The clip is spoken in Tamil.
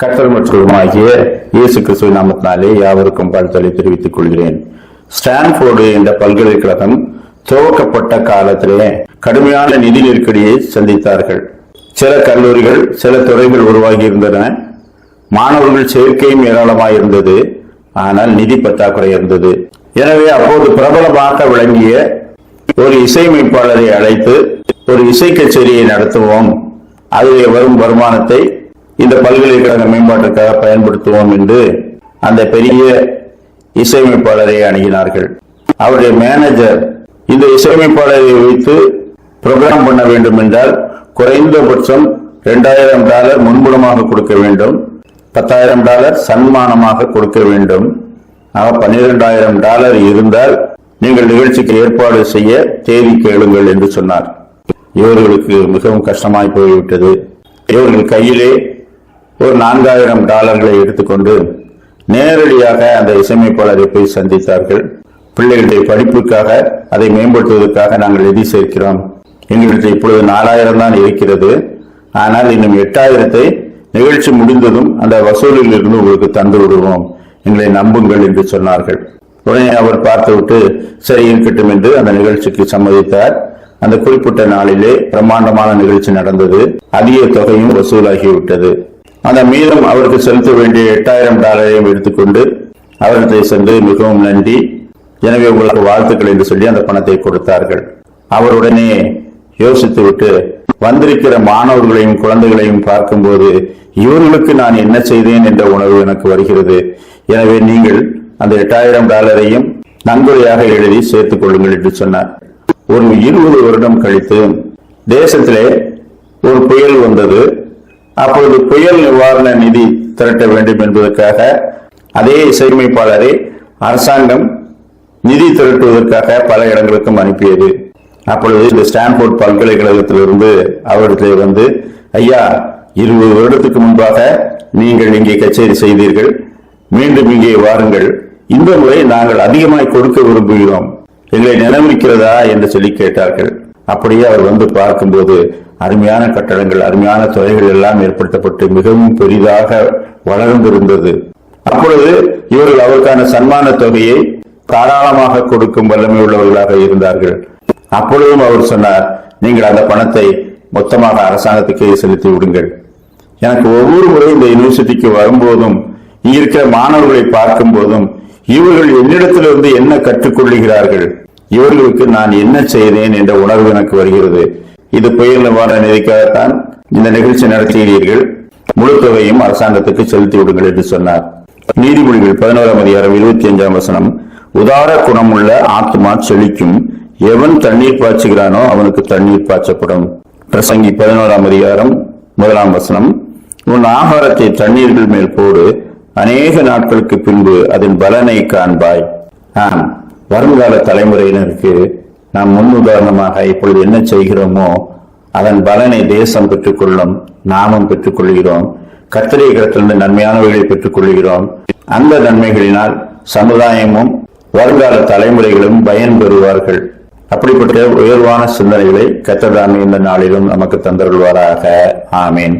கத்தல் மற்றும் ஆகிய இயேசு கிறிஸ்துவ நாமத்தினாலே யாவருக்கும் வாழ்த்தலை தெரிவித்துக் கொள்கிறேன். ஸ்டான்ஃபோர்டு என்ற பல்கலைக்கழகம் துவக்கப்பட்ட காலத்திலே கடுமையான நிதி நெருக்கடியை சந்தித்தார்கள். சில கல்லூரிகள் சில துறைகள் உருவாகி இருந்தன மாணவர்கள் சேர்க்கையும் ஏராளமாக இருந்தது. ஆனால் நிதி பற்றாக்குறை இருந்தது. எனவே அப்போது பிரபலமாக விளங்கிய ஒரு இசையமைப்பாளரை அழைத்து ஒரு இசை கச்சேரியை நடத்துவோம். அதில் வரும் வருமானத்தை இந்த பல்கலைக்கழக மேம்பாட்டுக்காக பயன்படுத்துவோம் என்று அந்த பெரிய இசையமைப்பாளரை அணுகினார்கள். அவருடைய மேனேஜர் இந்த இசையமைப்பாளரை வைத்து ப்ரோக்ராம் பண்ண வேண்டும் என்றால் குறைந்தபட்சம் இரண்டாயிரம் டாலர் முன்புணமாக கொடுக்க வேண்டும். பத்தாயிரம் டாலர் சன்மானமாக கொடுக்க வேண்டும். ஆக பன்னிரெண்டாயிரம் டாலர் இருந்தால் நீங்கள் நிகழ்ச்சிக்கு ஏற்பாடு செய்ய தேதி கேளுங்கள் என்று சொன்னார். இவர்களுக்கு மிகவும் கஷ்டமாய் போய்விட்டது. இவர்கள் கையிலே ஒரு நான்காயிரம் டாலர்களை எடுத்துக்கொண்டு நேரடியாக அந்த இசையமைப்பாளரை போய் சந்தித்தார்கள். பிள்ளைகளுடைய படிப்புக்காக அதை மேம்படுத்துவதற்காக நாங்கள் நிதி சேர்க்கிறோம். எங்களுக்கு இப்பொழுது நாலாயிரம் தான் இருக்கிறது. ஆனால் இன்னும் எட்டாயிரத்தை நிகழ்ச்சி முடிந்ததும் அந்த வசூலில் இருந்து உங்களுக்கு தந்து விடுவோம் எங்களை நம்புங்கள் என்று சொன்னார்கள். உடனே அவர் பார்த்துவிட்டு சரி இருக்கட்டும் என்று அந்த நிகழ்ச்சிக்கு சம்மதித்தார். அந்த குறிப்பிட்ட நாளிலே பிரம்மாண்டமான நிகழ்ச்சி நடந்தது. அதிக தொகையும் வசூலாகிவிட்டது. அந்த மீதம் அவருக்கு செலுத்த வேண்டிய எட்டாயிரம் டாலரையும் எடுத்துக்கொண்டு அவர்களை சென்று மிகவும் நன்றி. எனவே உங்களுக்கு வாழ்த்துக்கள் என்று சொல்லி அந்த பணத்தை கொடுத்தார்கள். அவர் உடனே யோசித்துவிட்டு வந்திருக்கிற மாணவர்களையும் குழந்தைகளையும் பார்க்கும்போது இவர்களுக்கு நான் என்ன செய்தேன் என்ற உணர்வு எனக்கு வருகிறது. எனவே நீங்கள் அந்த எட்டாயிரம் டாலரையும் நன்கொடையாக எழுதி சேர்த்துக் கொள்ளுங்கள் என்று சொன்னார். ஒரு இருபது வருடம் கழித்து தேசத்திலே ஒரு புயல் வந்தது. அப்பொழுது புயல் நிவாரண நிதி திரட்ட வேண்டும் என்பதற்காக அதே இசையமைப்பாளரை அரசாங்கம் நிதி திரட்டுவதற்காக பல இடங்களுக்கும் அனுப்பியது. அப்பொழுது இந்த ஸ்டான்போர்ட் பல்கலைக்கழகத்திலிருந்து அவரிடத்திலே வந்து ஐயா இருபது வருடத்துக்கு முன்பாக நீங்கள் இங்கே கச்சேரி செய்தீர்கள். மீண்டும் இங்கே வாருங்கள். இந்த முறை நாங்கள் அதிகமாய் கொடுக்க விரும்புகிறோம். எங்களை நினைவிக்கிறதா என்று சொல்லி கேட்டார்கள். அப்படியே அவர் வந்து பார்க்கும்போது அருமையான கட்டடங்கள் அருமையான துறைகள் எல்லாம் ஏற்படுத்தப்பட்டு மிகவும் பெரிதாக வளர்ந்திருந்தது அப்பொழுது இவர்கள் அவருக்கான சன்மான தொகையை தாராளமாக கொடுக்கும் வல்லமை உள்ளவர்களாக இருந்தார்கள். அப்பொழுதும் அவர் சொன்னார் நீங்கள் அந்த பணத்தை மொத்தமாக அரசாங்கத்துக்கே செலுத்தி விடுங்கள். எனக்கு ஒவ்வொரு முறை இந்த யூனிவர்சிட்டிக்கு வரும்போதும் இருக்கிற மாணவர்களை பார்க்கும் போதும் இவர்கள் என்னிடத்திலிருந்து என்ன கற்றுக்கொள்ளுகிறார்கள்? இவர்களுக்கு நான் என்ன செய்தேன்? என்ற உணர்வு எனக்கு வருகிறது. இது புயல் நிவாரண நிதிக்காகத்தான் இந்த நிகழ்ச்சி நடத்துகிறீர்கள் முழு தொகையும் அரசாங்கத்துக்கு செலுத்தி விடுங்கள் என்று சொன்னார். நீதிமொழிகள் பதினோராம் அதிகாரம் இருபத்தி அஞ்சாம் வசனம் உதார குணமுள்ள ஆத்மா செழிக்கும். எவன் தண்ணீர் பாய்ச்சுகிறானோ அவனுக்கு தண்ணீர் பாய்ச்சப்படும். பிரசங்கி பதினோராம் அதிகாரம் முதலாம் வசனம் உன் ஆகாரத்தை தண்ணீர்கள் மேல் போடு. அநேக நாட்களுக்கு பின்பு அதன் பலனை காண்பாய். ஆம் வருங்கால தலைமுறையினருக்கு நாம் முன் உதாரணமாக இப்பொழுது என்ன செய்கிறோமோ அதன் பலனை தேசம் பெற்றுக்கொள்ளும் நாமும் பெற்றுக்கொள்கிறோம் கத்திரை கிடத்திலிருந்து நன்மையானவைகளை பெற்றுக் கொள்கிறோம் அந்த நன்மைகளினால் சமுதாயமும் வருங்கால தலைமுறைகளும் பயன் பெறுவார்கள். அப்படிப்பட்ட உயர்வான சிந்தனைகளை கத்ததாமே இந்த நாளிலும் நமக்கு தந்தருள்வாராக. ஆமேன்.